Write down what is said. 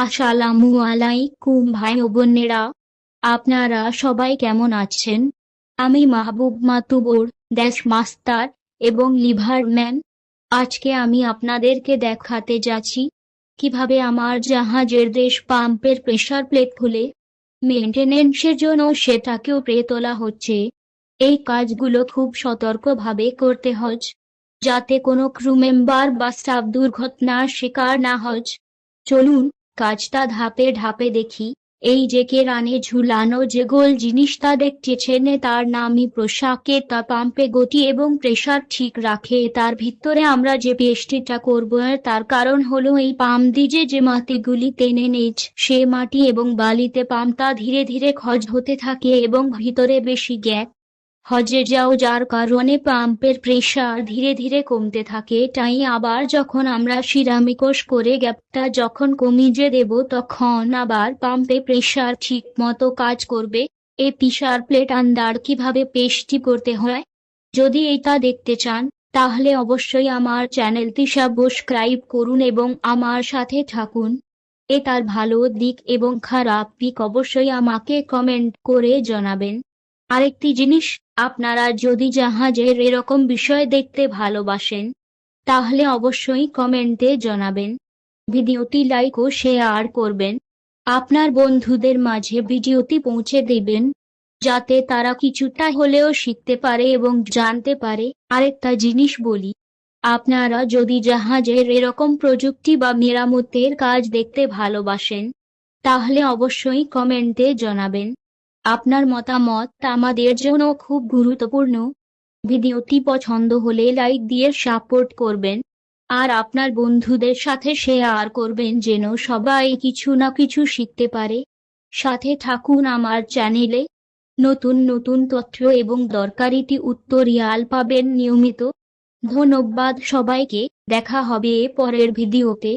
আসসালামু আলাইকুম ভাই ও বোনেরা, আপনারা সবাই কেমন আছেন? আমি মাহবুব মাতুবর, দেশ মাস্টার এবং লিভারম্যান আজকে আমি আপনাদেরকে দেখাতে যাচ্ছি কীভাবে আমার জাহাজের দেশ পাম্পের প্রেসার প্লেট খুলে মেনটেনেন্সের জন্য সেটাকেও প্রে তোলা হচ্ছে। এই কাজগুলো খুব সতর্কভাবে করতে হজ, যাতে কোনো ক্রু মেম্বার বা স্টাফ দুর্ঘটনার শিকার না হজ। চলুন কাজটা ধাপে ধাপে দেখি, এই যে কেরানে ঝুলানো যে গোল জিনিসটা দেখতেছেন তার নামই পোশাকে, তা পাম্পে গতি এবং প্রেসার ঠিক রাখে, তার ভিতরে আমরা যে পেস্টিটা করব তার কারণ হলো এই পাম্প দিয়ে যে মাটিগুলি টেনে নিচ সে মাটি এবং বালিতে পাম্পটা ধীরে ধীরে খজ হতে থাকে এবং ভিতরে বেশি গ্যাপ হজে যাও, যার কারণে পাম্পের প্রেসার ধীরে ধীরে কমতে থাকে, তাই আবার যখন আমরা সিরামিকোষ করে গ্যাপটা যখন কমিয়ে দেব, তখন আবার পাম্পে প্রেসার ঠিক মতো কাজ করবে। এ পিসার প্লেট আন্ডার কীভাবে পেস্টি করতে হয়? যদি এটা দেখতে চান, তাহলে অবশ্যই আমার চ্যানেলটি সাবস্ক্রাইব করুন এবং আমার সাথে থাকুন। এ তার ভালো দিক এবং খারাপ দিক অবশ্যই আমাকে কমেন্ট করে জানাবেন। আরেকটি জিনিস আপনারা যদি জাহাজের এরকম বিষয় দেখতে ভালোবাসেন, তাহলে অবশ্যই কমেন্টে জানাবেন। ভিডিওটি লাইক ও শেয়ার করবেন। আপনার বন্ধুদের মাঝে ভিডিওটি পৌঁছে দেবেন, যাতে তারা কিছুটা হলেও শিখতে পারে এবং জানতে পারে। আরেকটা জিনিস বলি, আপনারা যদি জাহাজের এরকম প্রযুক্তি বা মেরামতের কাজ দেখতে ভালোবাসেন, তাহলে অবশ্যই কমেন্টে জানাবেন। আপনার মতামত আমাদের জন্য খুব গুরুত্বপূর্ণ। ভিডিওটি পছন্দ হলে লাইক দিয়ে সাপোর্ট করবেন। আর আপনার বন্ধুদের সাথে শেয়ার করবেন যেন সবাই কিছু না কিছু শিখতে পারে। সাথে থাকুন আমার চ্যানেলে। নতুন নতুন তথ্য এবং দরকারিটি উত্তরিয়াল পাবেন নিয়মিত। ধন্যবাদ সবাইকে। দেখা হবে পরের ভিডিওতে।